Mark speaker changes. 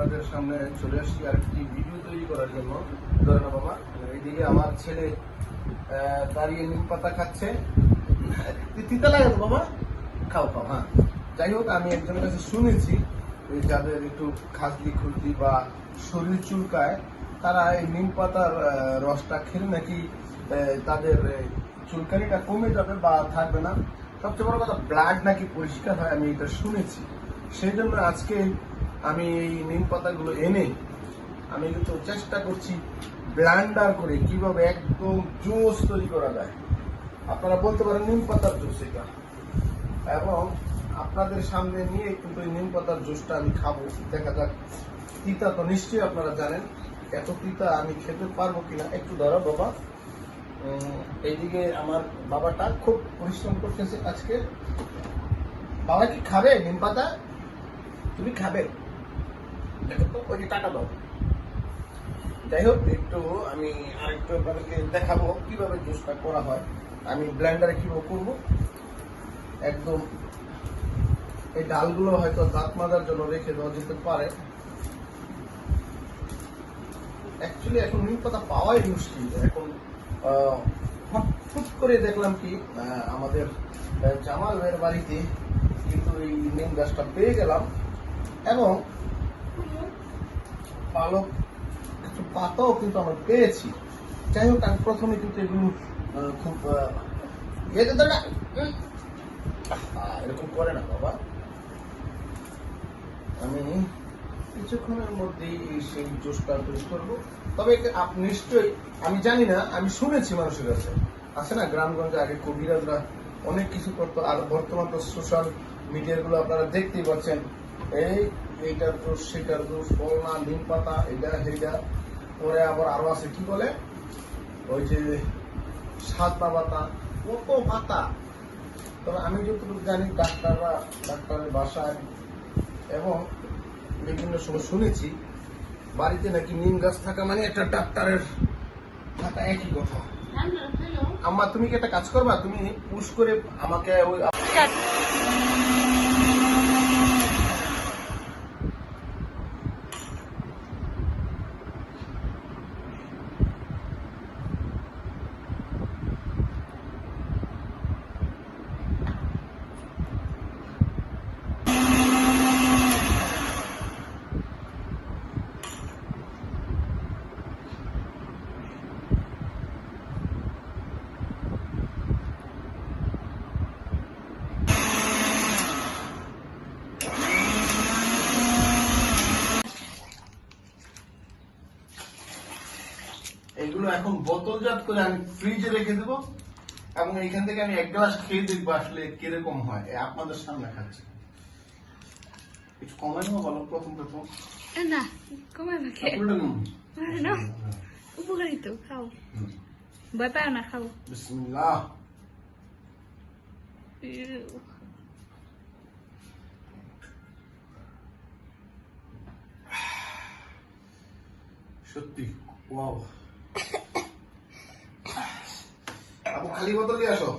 Speaker 1: আপনাদের সামনে চলে আসছি আর একটি ভিডিও তৈরি করার জন্য। ধরে না বাবা। এইদিকে আমার ছেলে দাঁড়িয়ে নিম পাতা খাচ্ছে। তিতা লাগে তো বাবা? খাও খাও হ্যাঁ। যাই হোক, আমি একজনের কাছে শুনেছি যাদের একটু খাসলি খুলতি বা শরীর চুলকায়, তারা এই নিম পাতার রসটা খেলে নাকি তাদের চুলকানিটা কমে যাবে বা থাকবে না। সবচেয়ে বড় কথা ব্লাড নাকি পরিষ্কার হয়, আমি এটা শুনেছি। সেই জন্য আজকে আমি এই নিম পাতাগুলো এনে আমি কিন্তু চেষ্টা করছি ব্লান্ডার করে কীভাবে একদম জুস তৈরি করা যায়। আপনারা বলতে পারেন নিম পাতার জুস এটা। এবং আপনাদের সামনে নিয়ে কিন্তু এই নিম পাতার জুসটা আমি খাব। দেখা যাক, তিতা তো নিশ্চয়ই আপনারা জানেন, এত তিতা আমি খেতে পারব কিনা একটু ধরো বাবা। এইদিকে আমার বাবাটা খুব পরিশ্রম করতেছে আজকে। বাবা কি খাবে নিম পাতা? তুমি খাবে। দেখো তো ওই যে টাকা দাও। যাই হোক, একটু আমি আরেকটু আপনাদেরকে দেখাবো কীভাবে জুসটা করা হয়। আমি ব্লেন্ডারে কীভাবে করব। একদম এই ডালগুলো হয়তো দাঁত মাজার জন্য রেখে দেওয়া যেতে পারে। অ্যাকচুয়ালি এখন নিম পাতা পাওয়াই মুশকিল। এখন হঠাৎ করে দেখলাম কি আমাদের জামাল বাড়িতে কিন্তু এই নিম গাছটা পেয়ে গেলাম। এবং পালক কিছু পাতাও কিন্তু আমরা পেয়েছি। যাই হোক আমি প্রথমে কিন্তু এগুলো খুব ইয়ে এরকম করে না বাবা। আমি কিছুক্ষণের মধ্যেই সেই জোশটা তৈরি করব। তবে আপ, নিশ্চয়ই, আমি জানি না, আমি শুনেছি মানুষের কাছে। আছে না, গ্রামগঞ্জে আগে কবিরাজরা অনেক কিছু করতো, আর বর্তমান তো সোশ্যাল মিডিয়াগুলো আপনারা দেখতেই পাচ্ছেন। এই এইটার দোষ, সেটার দোষ ফলনা নিম পাতা এটা সেইটা পরে আবার আরও আছে, কি বলে? ওই যে সাতটা পাতা কত পাতা? তবে আমি যতটুকু জানি, ডাক্তাররা ডাক্তারের বাসায় এবং বিভিন্ন সময় শুনেছি, বাড়িতে নাকি নিম গাছ থাকা মানে একটা ডাক্তারের থাকা একই কথা। আম্মা, তুমি কি একটা কাজ করবা? তুমি পুশ করে আমাকে ওই এগুলো এখন বোতলজাত করে আমি ফ্রিজে রেখে দেবো এবং এইখান থেকে আমি এক গ্লাস খেয়ে দেখব আসলে কীরকম হয়। আপনাদের সামনে খাচ্ছি একটু কমাই নেব বলো প্রথম প্রথম
Speaker 2: না কমে আমাকে না উপকারী তো খাও। ভয় পাও না খাও।
Speaker 1: বিসমিল্লাহ। সত্যি ওয়াও আপু খালি বোতল দিয়ে আসো।